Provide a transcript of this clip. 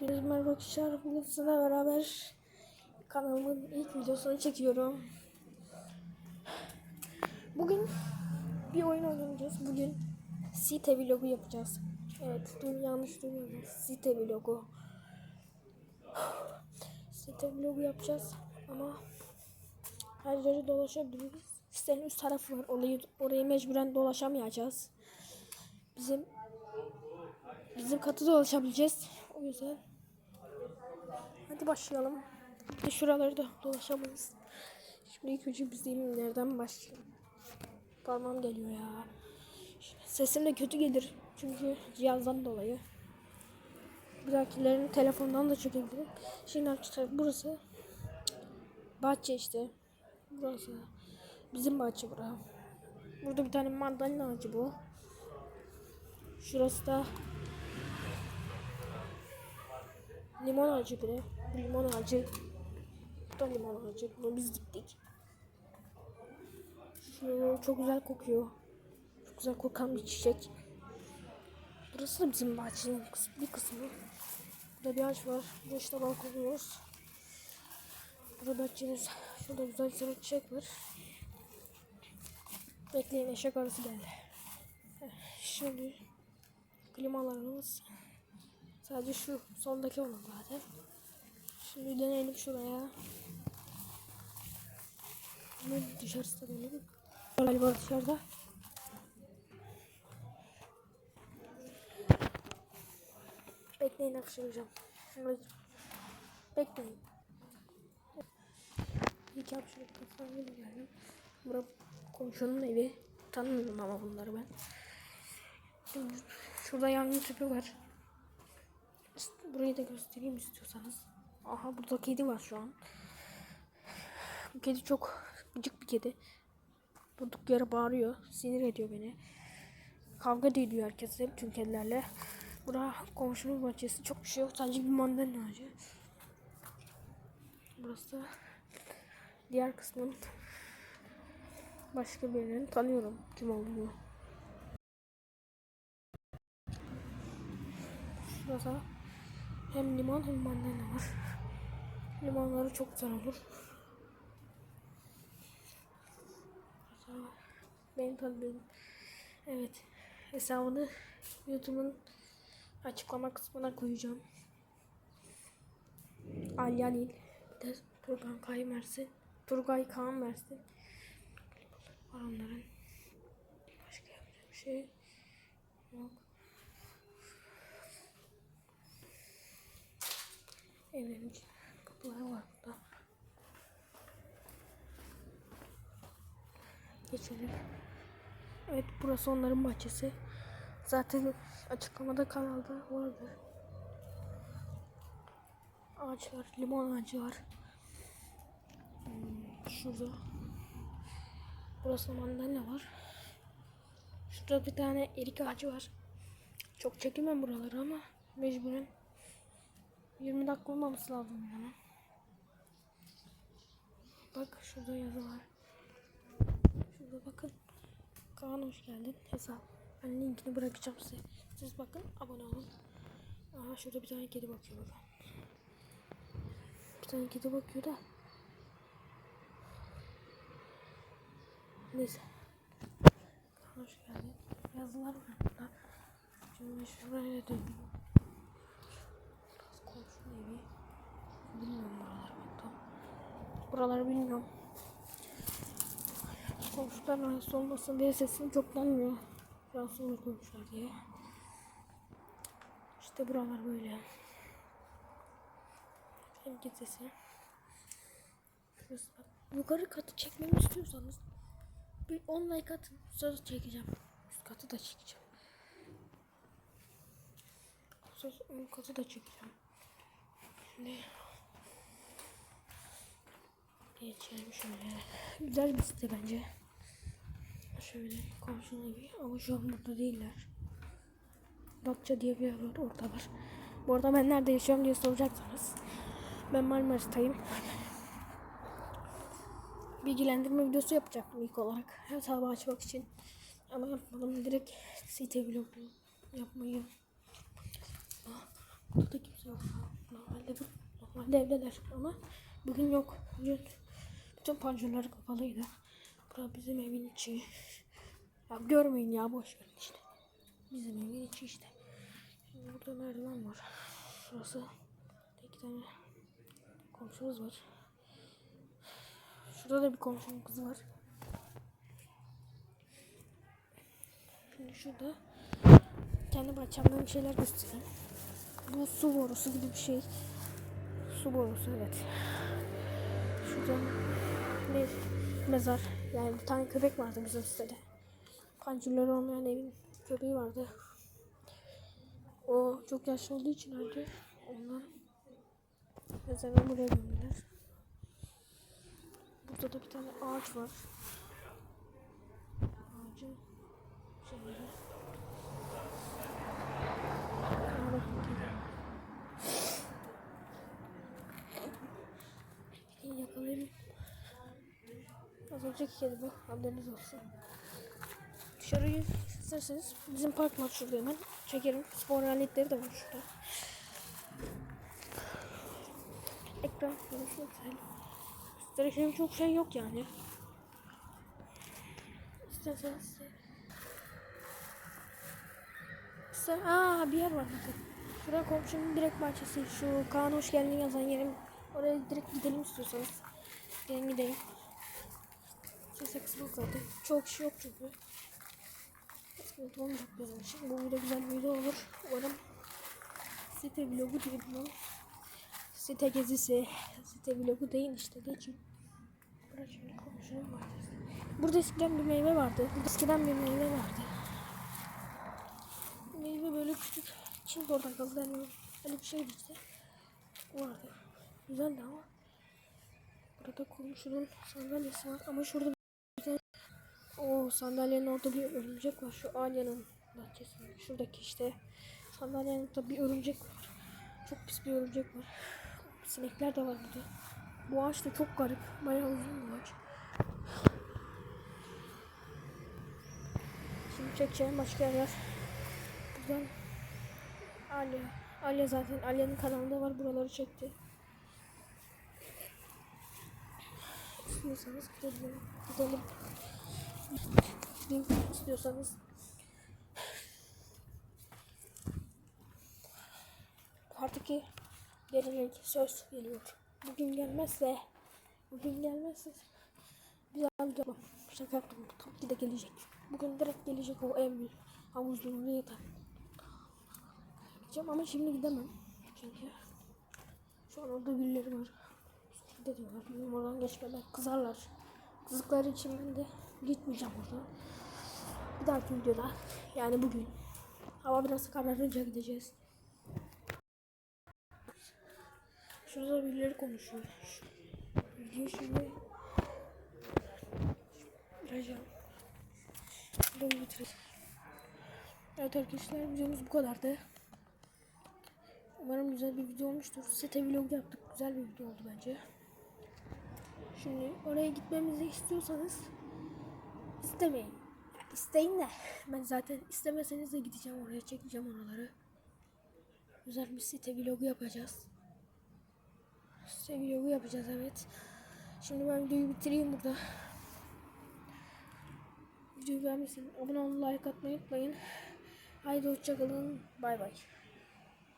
Hepinize merhaba arkadaşlar. Bugün sizinle beraber kanalımın ilk videosunu çekiyorum. Bugün bir oyun oynayacağız. Bugün site vlogu yapacağız. Evet, dün yanlış duymadınız. Site vlogu. Site vlogu yapacağız ama her yere dolaşabiliriz. Sitenin üst tarafı var. Orayı, orayı mecburen dolaşamayacağız. Bizim bizim katı dolaşabileceğiz. O yüzden hadi başlayalım. De şuraları da dolaşamayız. Şimdi ilk önce biz nereden başlayalım? Parmağım geliyor ya. Sesim de kötü gelir. Çünkü cihazdan dolayı. Bir dahakilerin telefondan da çekebilirim. Şimdi arkadaşlar burası bahçe işte. Burası bizim bahçe bura. Burada bir tane mandalina ağacı bu. Şurası da limon ağacı bile. Limon ağacı. Bu da limon ağacı. Bunu biz diktik. Şu çok güzel kokuyor. Çok güzel kokan bir çiçek. Burası da bizim bahçenin bir kısmı. Burada bir ağaç var. Burada işte balkonumuz. Burada bahçemiz. Şurada güzel bir çiçek var. Bekleyin eşek arası geldi. Şimdi klimalarımız sadece şu sondaki olan zaten. Şimdi deneyelim şuraya. Bunun dışarısı da benim. Galiba dışarıda. Bekleyin hapşıracağım. Bekleyin. İlk hapşırıp kafamı geldim. Burası komşunun evi. Tanımıyorum ama bunları ben. Şimdi şurada yangın tüpü var. Burayı da göstereyim istiyorsanız. Aha burada kedi var şu an. Bu kedi çok gıcık bir kedi. Durduk yere bağırıyor. Sinir ediyor beni. Kavga da ediyor herkes hep tüm kedilerle. Bura komşumuz bahçesi. Çok bir şey yok. Sadece bir mandalina ağacı. Burası da diğer kısmın başka birini tanıyorum kim olduğunu. Şurada hem limon hem mandalina var. Limonları çok güzel olur. Benim tanıdığım evet hesabını YouTube'un açıklama kısmına koyacağım. Alyanil bir de Turgan Kay Mersin. Turgay Kaan Mersin. Var onların. Başka bir şey yok. Evlerin burada. Geçelim. Evet burası onların bahçesi. Zaten açıklamada kanalda vardı. Ağaç var, limon ağacı var. Hmm, Şurada. Burası mandalina var. Şurada bir tane erik ağacı var. Çok çekemem buraları ama mecburen 20 dakika olmaması lazım yani. Bak şurada yazı var. Şurada bakın. Kaan hoş geldin. Hesap. Ben linkini bırakacağım size. Siz bakın abone olun. Aha şurada bir tane kedi bakıyor bakın. Bir tane kedi bakıyor da. Neyse. Kaan hoş geldin. Yazılar var burada. Şimdi şuraya dönüyorum. Biraz komşunun evi. Bilmiyorum buraları Buraları bilmiyorum. Komşular rahatsız olmasın diye sesini çok duymuyor. Rahatsız olur komşular diye. İşte buralar böyle. Hem gecesi. Şurası bak. Yukarı katı çekmemi istiyorsanız bir 10 like atın. Söz çekeceğim. Üst katı da çekeceğim. Söz ön katı da çekeceğim. Şimdi geçelim şöyle. Güzel bir site bence. Şöyle komşunun evi ama şu an burada değiller. Datça diye bir yer var orada var. Bu arada ben nerede yaşıyorum diye soracaksanız. Ben Marmaris'tayım. Bilgilendirme videosu yapacaktım ilk olarak. Hesabı açmak için. Ama yapmadım. Direkt site vlogu yapmayı. Burada kimse yok. Normalde evdeler ama bugün yok. Bugün bütün panjurları kapalıydı. Bura bizim evin içi. Ya görmeyin ya boş verin işte. Bizim evin içi işte. Şimdi burada merdiven var. Şurası iki tane komşumuz var. Şurada da bir komşunun kızı var. Şimdi şurada kendi bahçemden bir şeyler göstereyim. Bu su borusu gibi bir şey. Su borusu evet. Şurada bir mezar. Yani bir tane köpek vardı bizim sitede. Pancurları olmayan evin köpeği vardı. O çok yaşlı olduğu için öldü. Ondan mezarı buraya gömdüler. Burada da bir tane ağaç var. Ağacın şeyleri. Aa, bakın kedi. Kediyi yakalayayım. Az önceki kedi bu. Haberiniz olsun. Dışarıyı isterseniz bizim park var şurada hemen. Çekerim. Spor aletleri de var şurada. Ekran görüşmek güzel. Göstereceğim çok şey yok yani. İsterseniz. İster Aa bir yer var bakın. Şurada komşunun direkt bahçesi. Şu Kaan hoş geldin yazan yerim. Oraya direkt gidelim istiyorsanız. Gelin gidelim. Kısmak zaten. Çok kişi yok çünkü. Sıkıntı olmayacak benim için. Bu video güzel bir video olur. Umarım site vlogu diye bunu. Site gezisi. Site vlogu değil işte geçin. Buraya şöyle konuşalım. Burada eskiden bir meyve vardı. Burada eskiden bir meyve vardı. Meyve böyle küçük. Çin portakal deniyor. Öyle bir şeydi işte. Vardı. Güzeldi ama. Burada komşunun sandalyesi var ama şurada o sandalyenin orada bir örümcek var. Şu Alya'nın bahçesinde. Şuradaki işte sandalyenin orada bir örümcek var. Çok pis bir örümcek var. Sinekler de var burada. Bu ağaç da çok garip. Bayağı uzun bir ağaç. Şimdi çekeceğim başka yerler. Buradan Alya. Alya zaten Alya'nın kanalında var. Buraları çekti. İstiyorsanız gidelim. Gidelim. İstiyorsanız. Artık ki gelecek söz geliyor. Bugün gelmezse bugün gelmezse bir daha. Şaka yaptım. Ki de gelecek. Bugün direkt gelecek o ev havuzlu oraya da. Gideceğim ama şimdi gidemem. Çünkü şu an orada birileri var. Şurada diyorlar. Benim oradan geçmeden kızarlar. Kızıkları için ben de gitmeyeceğim oradan. Bir dahaki videoda yani bugün hava biraz kararınca gideceğiz. Şurada birileri konuşuyor. Şu, video şimdi bitireceğim. Videoyu bitireceğim. Evet arkadaşlar videomuz bu kadardı. Umarım güzel bir video olmuştur. Site vlog yaptık. Güzel bir video oldu bence. Şimdi oraya gitmemizi istiyorsanız istemeyin. İsteyin de ben zaten istemeseniz de gideceğim oraya çekeceğim oraları. Güzel bir site vlogu yapacağız. Site vlogu yapacağız evet. Şimdi ben videoyu bitireyim burada. Videoyu beğenmişsiniz. Abone olun, like atmayı unutmayın. Haydi hoşçakalın. Bay bay.